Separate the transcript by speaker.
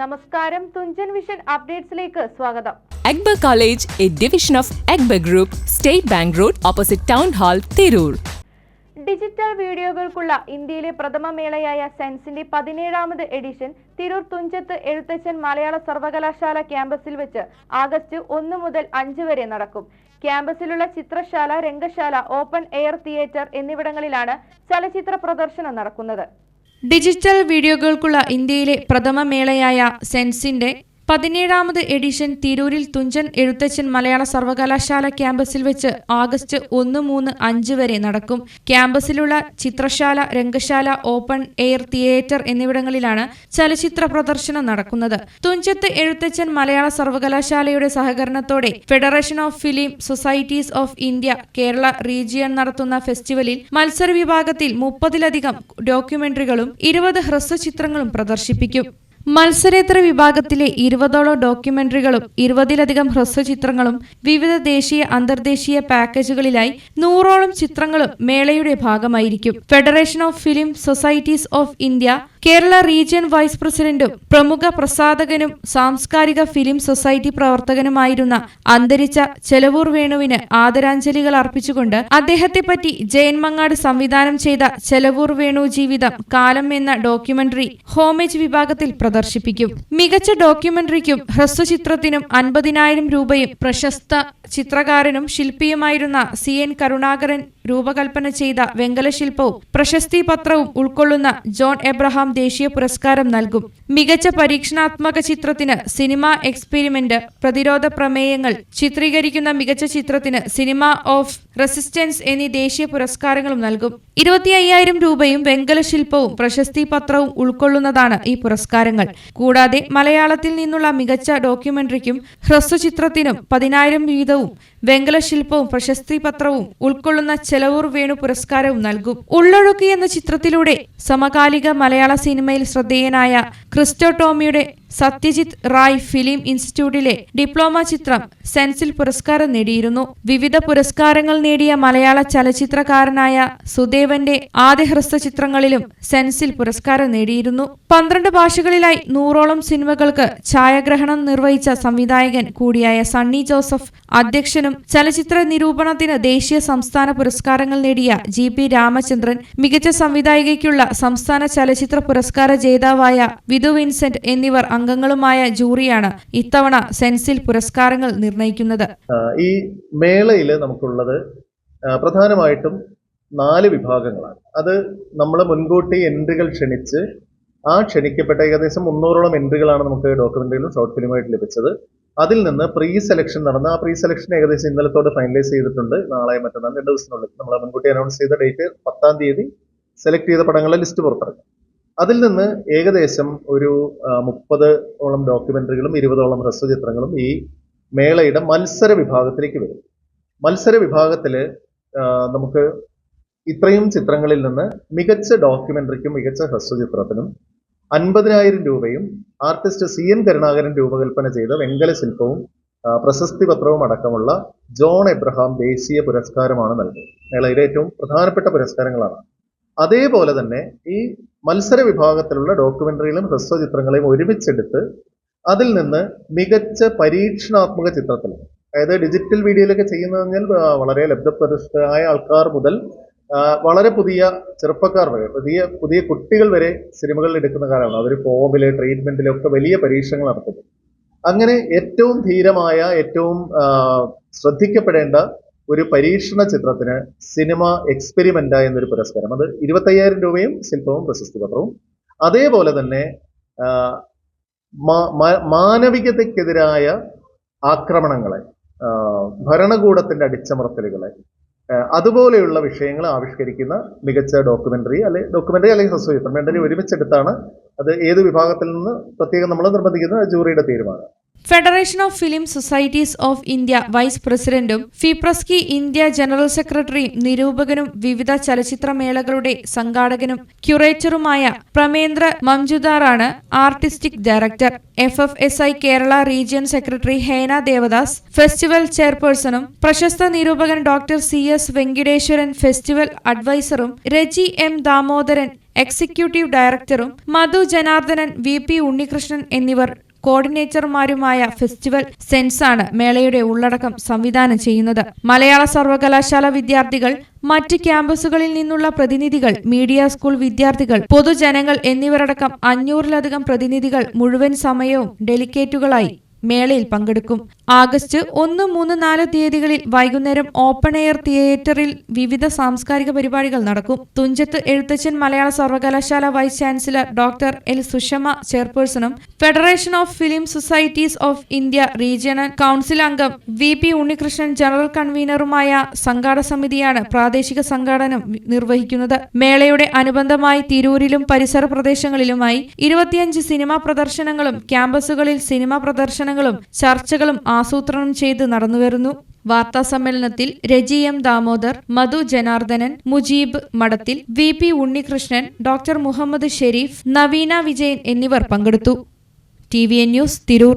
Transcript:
Speaker 1: നമസ്കാരം. തുഞ്ചൻ വിഷൻ അപ്ഡേറ്റ്സിലേക്ക് സ്വാഗതം.
Speaker 2: എഗ്ബ college A division of എഗ്ബ group state bank road opposite town hall Tirur.
Speaker 1: Digital വീഡിയോകൾക്കുള്ള ഇന്ത്യയിലെ പ്രഥമ മേളയായ സെൻസിന്റെ പതിനേഴാമത് എഡിഷൻ തിരൂർ തുഞ്ചത്ത് എഴുത്തച്ഛൻ മലയാള സർവകലാശാല ക്യാമ്പസിൽ വെച്ച് ആഗസ്റ്റ് ഒന്ന് മുതൽ അഞ്ച് വരെ നടക്കും. ക്യാമ്പസിലുള്ള Chitrasala Rangasala open air theatre എന്നിവിടങ്ങളിലാണ് ചലച്ചിത്ര പ്രദർശനം നടക്കുന്നത്.
Speaker 3: ഡിജിറ്റൽ വീഡിയോകൾക്കുള്ള ഇന്ത്യയിലെ പ്രഥമ മേളയായ സെൻസിന്റെ പതിനേഴാമത് എഡിഷൻ തിരൂരിൽ തുഞ്ചൻ എഴുത്തച്ഛൻ മലയാള സർവകലാശാല ക്യാമ്പസിൽ വെച്ച് ആഗസ്റ്റ് ഒന്ന് മൂന്ന് അഞ്ച് വരെ നടക്കും. ക്യാമ്പസിലുള്ള Chitrasala Rangasala open air theatre എന്നിവിടങ്ങളിലാണ് ചലച്ചിത്ര പ്രദർശനം നടക്കുന്നത്. തുഞ്ചത്ത് എഴുത്തച്ഛൻ മലയാള സർവകലാശാലയുടെ സഹകരണത്തോടെ federation of film societies of India Kerala region നടത്തുന്ന ഫെസ്റ്റിവലിൽ മത്സര വിഭാഗത്തിൽ മുപ്പതിലധികം ഡോക്യുമെന്ററികളും ഇരുപത് ഹ്രസ്വചിത്രങ്ങളും പ്രദർശിപ്പിക്കും. മത്സരേതര വിഭാഗത്തിലെ ഇരുപതോളം ഡോക്യുമെന്ററികളും ഇരുപതിലധികം ഹ്രസ്വചിത്രങ്ങളും വിവിധ ദേശീയ അന്തർദേശീയ പാക്കേജുകളിലായി നൂറോളം ചിത്രങ്ങളും മേളയുടെ ഭാഗമായിരിക്കും. Federation of film societies of India Kerala region vice പ്രസിഡന്റും പ്രമുഖ പ്രസാധകനും സാംസ്കാരിക ഫിലിം സൊസൈറ്റി പ്രവർത്തകനുമായിരുന്ന അന്തരിച്ച ചെലവൂർ വേണുവിന് ആദരാഞ്ജലികൾ അർപ്പിച്ചുകൊണ്ട് അദ്ദേഹത്തെപ്പറ്റി ജയൻമങ്ങാട് സംവിധാനം ചെയ്ത ചെലവൂർ വേണു ജീവിതം കാലം എന്ന ഡോക്യുമെന്ററി ഹോമേജ് വിഭാഗത്തിൽ പ്രദർശിപ്പിക്കും. മികച്ച ഡോക്യുമെന്ററിക്കും ഹ്രസ്വചിത്രത്തിനും അൻപതിനായിരം രൂപയും പ്രശസ്ത ചിത്രകാരനും ശില്പിയുമായിരുന്ന സി എൻ കരുണാകരൻ രൂപകൽപ്പന ചെയ്ത വെങ്കലശില്പവും പ്രശസ്തി പത്രവും ഉൾക്കൊള്ളുന്ന ജോൺ എബ്രഹാം ദേശീയ പുരസ്കാരം നൽകും. മികച്ച പരീക്ഷണാത്മക ചിത്രത്തിന് സിനിമ എക്സ്പെരിമെന്റ് പ്രതിരോധ പ്രമേയങ്ങൾ ചിത്രീകരിക്കുന്ന മികച്ച ചിത്രത്തിന് സിനിമ ഓഫ് റെസിസ്റ്റൻസ് എന്നീ ദേശീയ പുരസ്കാരങ്ങളും നൽകും. ഇരുപത്തി അയ്യായിരം രൂപയും വെങ്കല ശില്പവും പ്രശസ്തി പത്രവും ഉൾക്കൊള്ളുന്നതാണ് ഈ പുരസ്കാരങ്ങൾ. കൂടാതെ മലയാളത്തിൽ നിന്നുള്ള മികച്ച ഡോക്യുമെന്ററിക്കും ഹ്രസ്വചിത്രത്തിനും പതിനായിരം വീതവും വെങ്കല ശില്പവും പ്രശസ്തി പത്രവും ഉൾക്കൊള്ളുന്ന ചെലവൂർ വേണു പുരസ്കാരവും നൽകും. ഉള്ളൊഴുക്ക് എന്ന ചിത്രത്തിലൂടെ സമകാലിക മലയാള സിനിമയിൽ ശ്രദ്ധേയനായ ക്രിസ്റ്റോ സത്യജിത് റായ് ഫിലിം ഇൻസ്റ്റിറ്റ്യൂട്ടിലെ ഡിപ്ലോമ ചിത്രം സെൻസിൽ പുരസ്കാരം നേടിയിരുന്നു. വിവിധ പുരസ്കാരങ്ങൾ നേടിയ മലയാള ചലച്ചിത്രകാരനായ സുദേവന്റെ ആദ്യ ചിത്രങ്ങളിലും സെൻസിൽ പുരസ്കാരം നേടിയിരുന്നു. പന്ത്രണ്ട് ഭാഷകളിലായി നൂറോളം സിനിമകൾക്ക് ഛായാഗ്രഹണം നിർവഹിച്ച സംവിധായകൻ കൂടിയായ സണ്ണി ജോസഫ് അധ്യക്ഷനും ചലച്ചിത്ര നിരൂപണത്തിന് ദേശീയ സംസ്ഥാന പുരസ്കാരങ്ങൾ നേടിയ ജി പി രാമചന്ദ്രൻ മികച്ച സംവിധായികയ്ക്കുള്ള സംസ്ഥാന ചലച്ചിത്ര പുരസ്കാര ജേതാവായ വിധു വിൻസെന്റ് എന്നിവർ അംഗങ്ങളുമായ ജൂറിയാണ് ഇത്തവണ സെൻസിൽ പുരസ്കാരങ്ങൾ നിർണയിക്കുന്നത്.
Speaker 4: ഈ മേളയിൽ നമുക്കുള്ളത് പ്രധാനമായിട്ടും നാല് വിഭാഗങ്ങളാണ്. അത് നമ്മൾ മുൻകൂട്ടി എൻട്രികൾ ക്ഷണിച്ച് ആ ക്ഷണിക്കപ്പെട്ട ഏകദേശം മുന്നൂറോളം എൻട്രികളാണ് നമുക്ക് ഡോക്യുമെന്ററിയിലും ഷോർട്ട് ഫിലിമായിട്ട് ലഭിച്ചത്. അതിൽ നിന്ന് പ്രീ സെലക്ഷൻ നടന്ന ആ പ്രീ സെലക്ഷൻ ഏകദേശം ഇന്നലത്തോടെ ഫൈനലൈസ് ചെയ്തിട്ടുണ്ട്. നാളെ മറ്റന്നാൾ രണ്ട് ദിവസത്തിനുള്ളിൽ നമ്മൾ മുൻകൂട്ടി അനൗൺസ് ചെയ്ത ഡേറ്റ് പത്താം തീയതി സെലക്ട് ചെയ്ത പടങ്ങളുടെ ലിസ്റ്റ് പുറത്തിറങ്ങും. അതിൽ നിന്ന് ഏകദേശം ഒരു മുപ്പത് ഓളം ഡോക്യുമെന്ററികളും ഇരുപതോളം ഹ്രസ്വചിത്രങ്ങളും ഈ മേളയുടെ മത്സര വിഭാഗത്തിലേക്ക് വരും. മത്സര വിഭാഗത്തിൽ നമുക്ക് ഇത്രയും ചിത്രങ്ങളിൽ നിന്ന് മികച്ച ഡോക്യുമെന്ററിക്കും മികച്ച ഹ്രസ്വചിത്രത്തിനും അൻപതിനായിരം രൂപയും ആർട്ടിസ്റ്റ് സി എൻ കരുണാകരൻ രൂപകൽപ്പന ചെയ്ത വെങ്കല ശില്പവും പ്രശസ്തി പത്രവും അടക്കമുള്ള ജോൺ എബ്രഹാം ദേശീയ പുരസ്കാരമാണ് നൽകുന്നത് മേളയിലെ ഏറ്റവും പ്രധാനപ്പെട്ട പുരസ്കാരങ്ങളാണ്. അതേപോലെ തന്നെ ഈ മത്സര വിഭാഗത്തിലുള്ള ഡോക്യുമെന്ററികളും ഹ്രസ്വചിത്രങ്ങളെയും ഒരുമിച്ചെടുത്ത് അതിൽ നിന്ന് മികച്ച പരീക്ഷണാത്മക ചിത്രത്തിൽ അതായത് ഡിജിറ്റൽ വീഡിയോയിലൊക്കെ ചെയ്യുന്നത് വളരെ ലബ്ധപ്രതിഷ്ഠരായ ആൾക്കാർ മുതൽ വളരെ പുതിയ ചെറുപ്പക്കാർ വരെ പുതിയ പുതിയ കുട്ടികൾ വരെ സിനിമകളിൽ എടുക്കുന്ന കാലമാണ്. അവർ ഫോമിൽ ട്രീറ്റ്മെന്റിലൊക്കെ വലിയ പരീക്ഷണങ്ങൾ നടത്തുന്നു അങ്ങനെ ഏറ്റവും ധീരമായ ഏറ്റവും ശ്രദ്ധിക്കപ്പെടേണ്ട ഒരു പരീക്ഷണ ചിത്രത്തിന് സിനിമ എക്സ്പെരിമെന്റ എന്നൊരു പുരസ്കാരം. അത് ഇരുപത്തയ്യായിരം രൂപയും ശില്പവും പ്രശസ്തി പത്രവും. അതേപോലെ തന്നെ മാനവികതയ്ക്കെതിരായ ആക്രമണങ്ങളെ ഭരണകൂടത്തിന്റെ അടിച്ചമർത്തലുകളെ അതുപോലെയുള്ള വിഷയങ്ങൾ ആവിഷ്കരിക്കുന്ന മികച്ച ഡോക്യുമെന്ററി അല്ലെ ഡോക്യുമെന്ററി അല്ലെങ്കിൽ ഹ്രസ്വചിത്രം രണ്ടിനും ഒരുമിച്ചെടുത്താണ് അത് ഏത് വിഭാഗത്തിൽ നിന്ന് പ്രത്യേകം നമ്മൾ നിർബന്ധിക്കുന്ന ജൂറിയുടെ തീരുമാനം.
Speaker 3: Federation of film societies of India vice പ്രസിഡന്റും ഫിപ്രസ്കി ഇന്ത്യ ജനറൽ സെക്രട്ടറിയും നിരൂപകനും വിവിധ ചലച്ചിത്രമേളകളുടെ സംഘാടകനും ക്യൂറേറ്ററുമായ Premendra മംജുദാറാണ് artistic director F F S I Kerala region secretary Hena Devadas festival ചെയർപേഴ്സണും പ്രശസ്ത നിരൂപകൻ doctor C S Venkiteswaran festival അഡ്വൈസറും Reji M Damodaran executive ഡയറക്ടറും മധു ജനാർദ്ദനൻ വി പി ഉണ്ണികൃഷ്ണൻ എന്നിവർ കോർഡിനേറ്റർമാരുമായ ഫെസ്റ്റിവൽ സെൻസാണ് മേളയുടെ ഉള്ളടക്കം സംവിധാനം ചെയ്യുന്നത്. മലയാള സർവകലാശാല വിദ്യാർത്ഥികൾ മറ്റ് ക്യാമ്പസുകളിൽ നിന്നുള്ള പ്രതിനിധികൾ മീഡിയ സ്കൂൾ വിദ്യാർത്ഥികൾ പൊതുജനങ്ങൾ എന്നിവരടക്കം അഞ്ഞൂറിലധികം പ്രതിനിധികൾ മുഴുവൻ സമയവും ഡെലിഗേറ്റുകളായി മേളയിൽ പങ്കെടുക്കും. ആഗസ്റ്റ് ഒന്ന് മൂന്ന് നാല് തീയതികളിൽ വൈകുന്നേരം ഓപ്പൺ എയർ തിയേറ്ററിൽ വിവിധ സാംസ്കാരിക പരിപാടികൾ നടക്കും. തുഞ്ചത്ത് എഴുത്തച്ഛൻ മലയാള സർവകലാശാല vice chancellor doctor L Sushama ചെയർപേഴ്സണും federation of film societies of India regional council അംഗം വി പി ഉണ്ണികൃഷ്ണൻ ജനറൽ കൺവീനറുമായ സംഘാടക സമിതിയാണ് പ്രാദേശിക സംഘാടനം നിർവഹിക്കുന്നത്. മേളയുടെ അനുബന്ധമായി തിരൂരിലും പരിസര പ്രദേശങ്ങളിലുമായി ഇരുപത്തിയഞ്ച് സിനിമാ പ്രദർശനങ്ങളും ക്യാമ്പസുകളിൽ സിനിമാ പ്രദർശനങ്ങളും ചർച്ചകളും ആസൂത്രണം ചെയ്ത് നടന്നുവരുന്നു. വാർത്താ സമ്മേളനത്തിൽ Reji M Damodar Madhu Janardhanan Mujeeb Madathil V P Unnikrishnan doctor Muhammad Sherif Naveena Vijayan എന്നിവർ പങ്കെടുത്തു. T V N news Tirur.